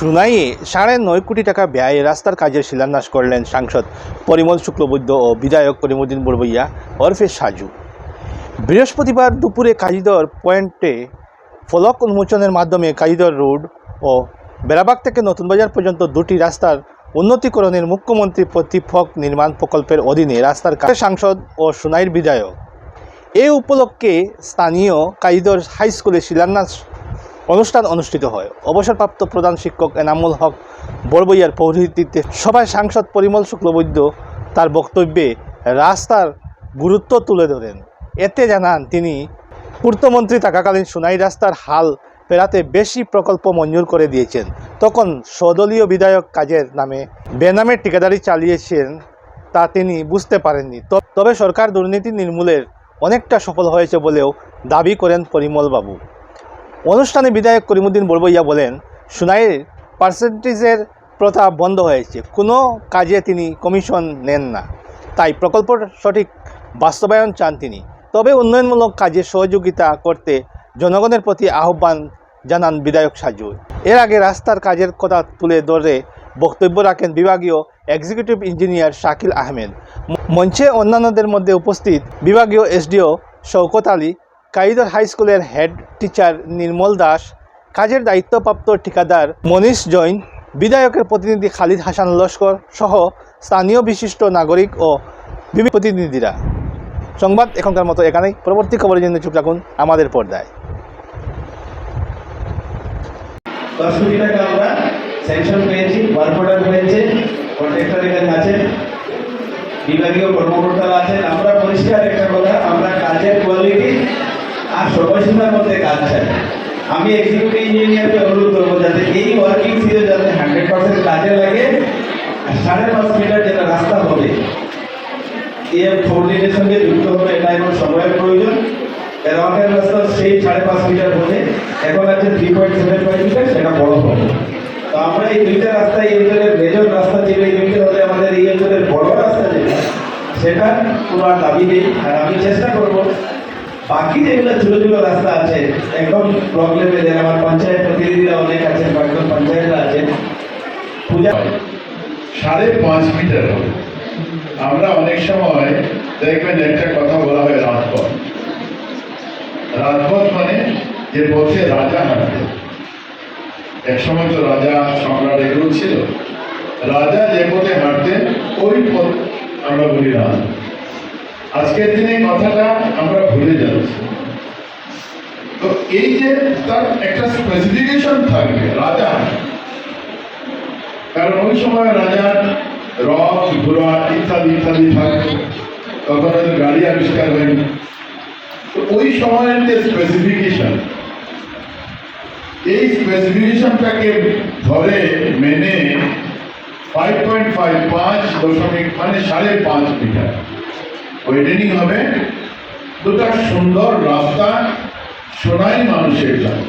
সুনাইয়ে সাড়ে নয় কোটি টাকা ব্যয়ে রাস্তার কাজের শিলান্যাস করলেন সাংসদ পরিমল শুক্লবৈদ্য ও বিধায়ক করিমুদ্দিন বড়বইয়া ওরফে সাজু। বৃহস্পতিবার দুপুরে কাজিদর পয়েন্টে ফলক উন্মোচনের মাধ্যমে কাজিদর রোড ও বেড়াবাগ থেকে নতুন বাজার পর্যন্ত দুটি রাস্তার উন্নতিকরণের মুখ্যমন্ত্রী প্রতিফক নির্মাণ প্রকল্পের অধীনে রাস্তার কাজ সাংসদ ও সুনাইর বিধায়ক। এ উপলক্ষে স্থানীয় কাজিদর হাই স্কুলে শিলান্যাস অনুষ্ঠান অনুষ্ঠিত হয়। অবসরপ্রাপ্ত প্রধান শিক্ষক এনামুল হক বড়বইয়ার পৌরহিত্যে সভায় সাংসদ পরিমল শুক্লবৈদ্য তার বক্তব্যে রাস্তার গুরুত্ব তুলে ধরেন। এতে জানান তিনি পূর্তমন্ত্রী থাকাকালীন সোনাই রাস্তার হাল পেরাতে বেশি প্রকল্প মঞ্জুর করে দিয়েছেন। তখন সদলীয় বিধায়ক কাজের নামে বেনামে ঠিকাদারি চালিয়েছেন তা তিনি বুঝতে পারেননি। তবে সরকার দুর্নীতি নির্মূলের অনেকটা সফল হয়েছে বলেও দাবি করেন পরিমল বাবু অনুষ্ঠানে বিধায়ক করিমুদ্দিন বড়বইয়া বলেন সুনাইয়ের পার্সেন্টেজের প্রথা বন্ধ হয়েছে। কোনো কাজে তিনি কমিশন নেন না। তাই প্রকল্প সঠিক বাস্তবায়ন চান তিনি। তবে উন্নয়নমূলক কাজে সহযোগিতা করতে জনগণের প্রতি আহ্বান জানান বিধায়ক সাজু এর আগে রাস্তার কাজের কথা তুলে ধরে বক্তব্য রাখেন বিভাগীয় এক্সিকিউটিভ ইঞ্জিনিয়ার শাকিল আহমেদ। মঞ্চে অন্যান্যদের মধ্যে উপস্থিত বিভাগীয় এসডিও শওকত আলী কাইদর হাই স্কুলের হেড টিচার নির্মল দাস, কাজের দায়িত্বপ্রাপ্ত ঠিকাদার মনীষ জৈন, বিধায়কের প্রতিনিধি খালিদ হাসান লস্কর সহ স্থানীয় বিশিষ্ট নাগরিক ও বিভিন্ন প্রতিনিধিরা। সংবাদ এখনকার মতো এখানেই। পরবর্তী খবরের জন্য চুপ রাখুন আমাদের পর্দায়। বিভাগীয় কর্মকর্তারা আছেন, আমরা পরিষ্কার একটা কথা আর সময়সীমার মধ্যে কাজ চাই আমি এক্সিকিউটিভ ইঞ্জিনিয়ারকে অনুরোধ করব যাতে এই ওয়ার্কিং সিজন যাতে হান্ড্রেড পার্সেন্ট কাজে লাগে আর সাড়ে পাঁচ মিটার যেটা রাস্তা হবে, এ ফোর্ডিনের সঙ্গে যুক্ত হবে এটা এখন সময়ের প্রয়োজন। এরকমের রাস্তা সেই সাড়ে পাঁচ মিটার বলে, এখন আছে three point seven five metre সেটা বড় হবে। তো আমরা এই দুইটা রাস্তা এই অঞ্চলের মেজর রাস্তা ছিল এই দুইটা হলে আমাদের এই অঞ্চলের বড় রাস্তা যেটা সেটা আর দাবি নেই। আর আমি চেষ্টা করব বাকি যেগুলো ছোটো ছোটো রাস্তা আছে। একদম ব্লক লেভেলের আমার পঞ্চায়েত প্রতিনিধিরা অনেক আছেন, কয়েকজন পঞ্চায়েতরা আছেন। পূজা সাড়ে পাঁচ মিটার আমরা অনেক সময় দেখবেন একটা কথা বলা হয় রাজপথ। রাজপথ মানে যে পথে রাজা হাঁটতেন। এক সময় তো রাজা সম্রাট এগুলো ছিল। রাজা যে পথে হাঁটতেন, ওই পথ আমরা বলি রাজ আজকের দিনে কথাটা আমরা ভুলে যাচ্ছি। তো এই যে তার একটা স্পেসিফিকেশন থাকবে, রাজা। কারণ ওই সময় রাজার রথ ঘোড়া ইত্যাদি ইত্যাদি থাকতো তখন হয়তো গাড়ি আবিষ্কার হয়নি। তো ওই সময়ের যে স্পেসিফিকেশন এই স্পেসিফিকেশনটাকে ধরে মেনে ফাইভ পয়েন্ট ফাইভ পাঁচ দশমিক মানে সাড়ে পাঁচ মিটার। ওয়েডেনিং হবে দুটা সুন্দর রাস্তা সোনাই মানুষের জন্য।